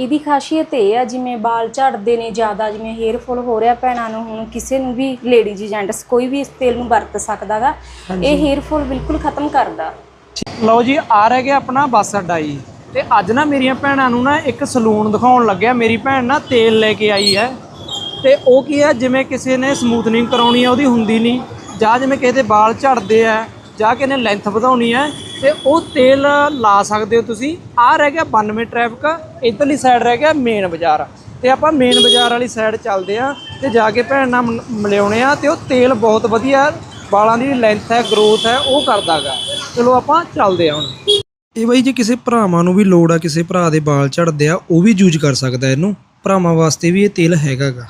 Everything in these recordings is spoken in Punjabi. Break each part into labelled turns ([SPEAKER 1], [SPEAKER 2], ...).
[SPEAKER 1] ਇਹਦੀ ਖਾਸੀਅਤ ਇਹ ਆ ਜਿਵੇਂ ਵਾਲ ਝੜਦੇ ਨੇ ਜ਼ਿਆਦਾ ਜਿਵੇਂ ਹੇਅਰ ਫਾਲ ਹੋ ਰਿਹਾ ਭੈਣਾਂ ਨੂੰ ਹੁਣ ਕਿਸੇ ਨੂੰ ਵੀ ਲੇਡੀਜ਼ ਜੈਂਟਸ ਕੋਈ ਵੀ ਇਸ ਤੇਲ ਨੂੰ ਵਰਤ ਸਕਦਾਗਾ ਇਹ ਹੇਅਰ ਫਾਲ ਬਿਲਕੁਲ ਖਤਮ ਕਰਦਾ।
[SPEAKER 2] ਲਓ ਜੀ ਆ ਰਹਿ ਗਿਆ ਆਪਣਾ ਬੱਸ ਅੱਡਾ ਜੀ। ਤੇ ਅੱਜ ਨਾ ਮੇਰੀਆਂ ਭੈਣਾਂ ਨੂੰ ਨਾ ਇੱਕ ਸਲੂਨ ਦਿਖਾਉਣ ਲੱਗਿਆ। ਮੇਰੀ ਭੈਣ ਨਾ ਤੇਲ ਲੈ ਕੇ ਆਈ ਹੈ। ਤੇ ਉਹ ਕੀ ਹੈ ਜਿਵੇਂ ਕਿਸੇ ਨੇ ਸਮੂਥਨਿੰਗ ਕਰਾਉਣੀ ਹੈ ਉਹਦੀ ਹੁੰਦੀ ਨਹੀਂ। ਜਾਂ ਜਿਵੇਂ ਕਿਸੇ ਦੇ ਵਾਲ ਝੜਦੇ ਆ ਜਾ ਕੇ ਇਹਨੇ ਲੈਂਥ ਵਧਾਉਣੀ ਹੈ ਤੇ ਉਹ ਤੇਲ ਲਾ ਸਕਦੇ ਹੋ ਤੁਸੀਂ। ਆ ਰਹਿ ਗਿਆ 92 ਟ੍ਰੈਫਿਕ ਇਧਰਲੀ ਸਾਈਡ ਰਹਿ ਗਿਆ ਮੇਨ ਬਾਜ਼ਾਰ। ਤੇ ਆਪਾਂ ਮੇਨ ਬਾਜ਼ਾਰ ਵਾਲੀ ਸਾਈਡ ਚੱਲਦੇ ਆ ਤੇ ਜਾ ਕੇ ਭੈਣ ਨਾਲ ਮਿਲ- ਮਿਲਿਆਉਣੇ ਆ ਤੇ ਉਹ ਤੇਲ ਬਹੁਤ ਵਧੀਆ ਵਾਲਾਂ ਦੀ ਲੈਂਥ ਹੈ ਗਰੋਥ ਹੈ, ਉਹ ਕਰਦਾਗਾ ਚਲੋ ਆਪਾਂ ਚੱਲਦੇ ਆ ਹੁਣ।
[SPEAKER 3] ਇਹ ਬਾਈ ਜੇ ਕਿਸੇ ਭਰਾਵਾਂ ਨੂੰ ਵੀ ਲੋੜ ਆ, ਕਿਸੇ ਭਰਾ ਦੇ ਵਾਲ ਝੜਦੇ ਆ, ਉਹ ਵੀ ਯੂਜ਼ ਕਰ ਸਕਦਾ ਇਹਨੂੰ। ਭਰਾਵਾਂ ਵਾਸਤੇ ਵੀ ਇਹ ਤੇਲ ਹੈਗਾਗਾ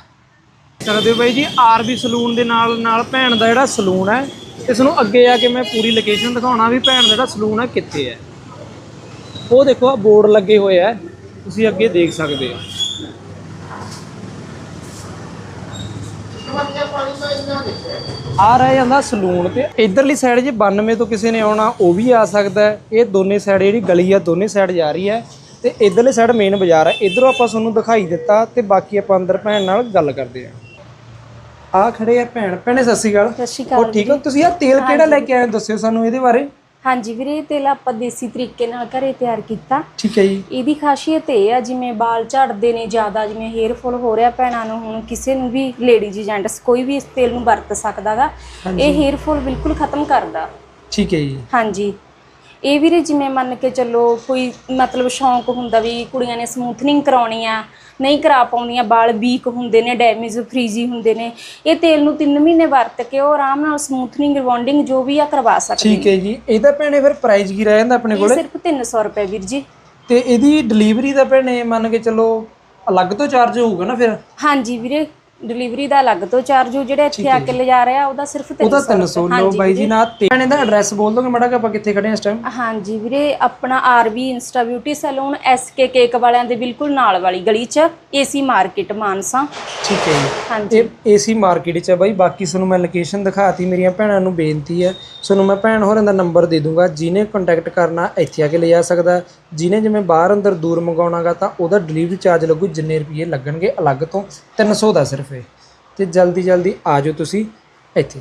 [SPEAKER 2] ਸਕਦੇ ਹੋ ਬਾਈ ਜੀ, ਆਰਬੀ ਸਲੂਨ ਦੇ ਨਾਲ ਨਾਲ ਭੈਣ ਦਾ ਜਿਹੜਾ ਸਲੂਨ ਹੈ ਇਸ ਨੂੰ ਅੱਗੇ ਆ ਕੇ ਮੈਂ ਪੂਰੀ ਲੋਕੇਸ਼ਨ ਦਿਖਾਉਣਾ ਵੀ ਭੈਣ ਜਿਹੜਾ ਸਲੂਨ ਹੈ ਕਿੱਥੇ ਹੈ ਉਹ ਦੇਖੋ ਆ ਬੋਰਡ ਲੱਗੇ ਹੋਏ ਆ, ਤੁਸੀਂ ਅੱਗੇ ਦੇਖ ਸਕਦੇ ਹੋ। ਆ ਰਹਿ ਜਾਂਦਾ ਸਲੂਨ ਤੇ। ਇਧਰਲੀ ਸਾਈਡ ਜੇ 92 ਤੋਂ ਕਿਸੇ ਨੇ ਆਉਣਾ, ਉਹ ਵੀ ਆ ਸਕਦਾ ਹੈ। ਇਹ ਦੋਨੇ ਸਾਈਡ ਜਿਹੜੀ ਗਲੀ ਆ, ਦੋਨੇ ਸਾਈਡ ਜਾ ਰਹੀ ਹੈ। ਤੇ ਇਧਰਲੇ ਸਾਈਡ ਮੇਨ ਬਾਜ਼ਾਰ ਹੈ ਇਧਰੋਂ ਆਪਾਂ ਤੁਹਾਨੂੰ ਦਿਖਾਈ ਦਿੱਤਾ ਤੇ ਬਾਕੀ ਆਪਾਂ ਅੰਦਰ ਭੈਣ ਨਾਲ ਗੱਲ ਕਰਦੇ ਆ ਆ ਖੜੇ ਆ ਭੈਣ। ਭੈਣੇ ਸਤਿ ਸ਼੍ਰੀ ਅਕਾਲ।
[SPEAKER 1] ਸਤਿ ਸ਼੍ਰੀ
[SPEAKER 2] ਠੀਕ ਹੋ? ਤੁਸੀਂ ਆ ਤੇਲ ਕਿਹੜਾ ਲੈ ਕੇ ਆਏ? ਦੱਸਿਓ ਸਾਨੂੰ ਇਹਦੇ ਬਾਰੇ।
[SPEAKER 1] ਹਾਂਜੀ ਵੀਰੇ ਇਹ ਤੇਲ ਆਪਾਂ ਦੇਸੀ ਤਰੀਕੇ ਨਾਲ ਘਰੇ ਤਿਆਰ ਕੀਤਾ।
[SPEAKER 2] ਠੀਕ ਹੈ ਜੀ।
[SPEAKER 1] ਇਹਦੀ ਖਾਸੀਅਤ ਇਹ ਆ ਜਿਵੇਂ ਵਾਲ ਝੜਦੇ ਨੇ ਜ਼ਿਆਦਾ ਜਿਵੇਂ ਹੇਅਰ ਫਾਲ ਹੋ ਰਿਹਾ ਭੈਣਾਂ ਨੂੰ ਹੁਣ ਕਿਸੇ ਨੂੰ ਵੀ ਲੇਡੀਜ਼ ਜੈਂਟਸ ਕੋਈ ਵੀ ਇਸ ਤੇਲ ਨੂੰ ਵਰਤ ਸਕਦਾਗਾ। ਇਹ ਹੇਅਰ ਫਾਲ ਬਿਲਕੁਲ ਖਤਮ ਕਰਦਾ।
[SPEAKER 2] ਠੀਕ ਹੈ ਜੀ।
[SPEAKER 1] ਹਾਂਜੀ। ਇਹ ਵੀਰੇ ਜਿਵੇਂ ਮੰਨ ਕੇ ਚੱਲੋ ਕੋਈ ਮਤਲਬ ਸ਼ੌਂਕ ਹੁੰਦਾ ਵੀ ਕੁੜੀਆਂ ਨੇ ਸਮੂਥਨਿੰਗ ਕਰਾਉਣੀ ਆ ਨਹੀਂ ਕਰਾ ਪਾਉਂਦੀਆਂ ਵਾਲ ਵੀਕ ਹੁੰਦੇ ਨੇ ਡੈਮੇਜ ਫ੍ਰੀਜੀ ਹੁੰਦੇ ਨੇ ਇਹ ਤੇਲ ਨੂੰ 3 ਮਹੀਨੇ ਵਰਤ ਕੇ ਉਹ ਆਰਾਮ ਨਾਲ ਸਮੂਥਨਿੰਗ ਰਿਬੌਂਡਿੰਗ ਜੋ ਵੀ ਆ ਕਰਵਾ ਸਕਦੇ
[SPEAKER 2] ਠੀਕ ਹੈ ਜੀ। ਇਹਦਾ ਭੈਣੇ ਫਿਰ ਪ੍ਰਾਈਸ ਕੀ ਰਹਿ ਜਾਂਦਾ ਆਪਣੇ ਕੋਲੇ?
[SPEAKER 1] ਸਿਰਫ 300 ਰੁਪਏ ਵੀਰ ਜੀ।
[SPEAKER 2] ਤੇ ਇਹਦੀ ਡਿਲੀਵਰੀ ਦਾ ਭੈਣੇ ਮੰਨ ਕੇ ਚੱਲੋ ਅਲੱਗ ਤੋਂ ਚਾਰਜ ਹੋਊਗਾ ਨਾ ਫਿਰ?
[SPEAKER 1] ਹਾਂਜੀ ਵੀਰੇ ਡਿਲੀਵਰੀ ਦਾ ਅਲੱਗ ਤੋਂ ਚਾਰਜ ਹੋ ਜਿਹੜਾ ਇੱਥੇ ਆ ਕੇ ਲਿਜਾ ਰਿਹਾ ਉਹਦਾ ਸਿਰਫ 300
[SPEAKER 2] ਉਹਦਾ 300 ਲਓ ਬਾਈ ਜੀ ਨਾ ਤੇ ਭੈਣੇ ਦਾ ਐਡਰੈਸ ਬੋਲ ਦੋਗੇ ਮਾੜਾ ਕਿ ਆਪਾਂ ਕਿੱਥੇ ਖੜੇ ਹਾਂ ਇਸ ਟਾਈਮ
[SPEAKER 1] ਹਾਂਜੀ ਵੀਰੇ ਆਪਣਾ R B insta beauty salon S K cake ਵਾਲਿਆਂ ਦੇ ਬਿਲਕੁਲ ਨਾਲ ਵਾਲੀ ਗਲੀ 'ਚ ਏਸੀ ਮਾਰਕੀਟ ਮਾਨਸਾ।
[SPEAKER 2] ਠੀਕ ਹੈ ਜੀ।
[SPEAKER 1] ਹਾਂਜੀ।
[SPEAKER 2] ਏਸੀ ਮਾਰਕੀਟ 'ਚ ਹੈ ਬਾਈ ਬਾਕੀ ਤੁਹਾਨੂੰ ਮੈਂ ਲੋਕੇਸ਼ਨ ਦਿਖਾਤੀ ਮੇਰੀਆਂ ਭੈਣਾਂ ਨੂੰ ਬੇਨਤੀ ਹੈ। ਤੁਹਾਨੂੰ ਮੈਂ ਭੈਣ ਹੋਰਾਂ ਦਾ ਨੰਬਰ ਦੇ ਦੂੰਗਾ ਜਿਹਨੇ ਕੰਟੈਕਟ ਕਰਨਾ ਇੱਥੇ ਆ ਕੇ ਲੈ ਜਾ ਸਕਦਾ। ਜਿਹਨੇ ਜਿਵੇਂ ਬਾਹਰ ਅੰਦਰ ਦੂਰ ਮੰਗਾਉਣਾਗਾ ਤਾਂ ਉਹਦਾ ਡਿਲੀਵਰੀ ਚਾਰਜ ਲੱਗੂ ਜਿੰਨੇ ਰੁਪਏ ਲੱਗਣਗੇ ਅਲੱਗ ਤੋਂ 300 ਦਾ ਸਿਰਫ। ਇਹ ਤੇ ਜਲਦੀ ਜਲਦੀ ਆ ਜਾਓ ਤੁਸੀਂ ਇੱਥੇ।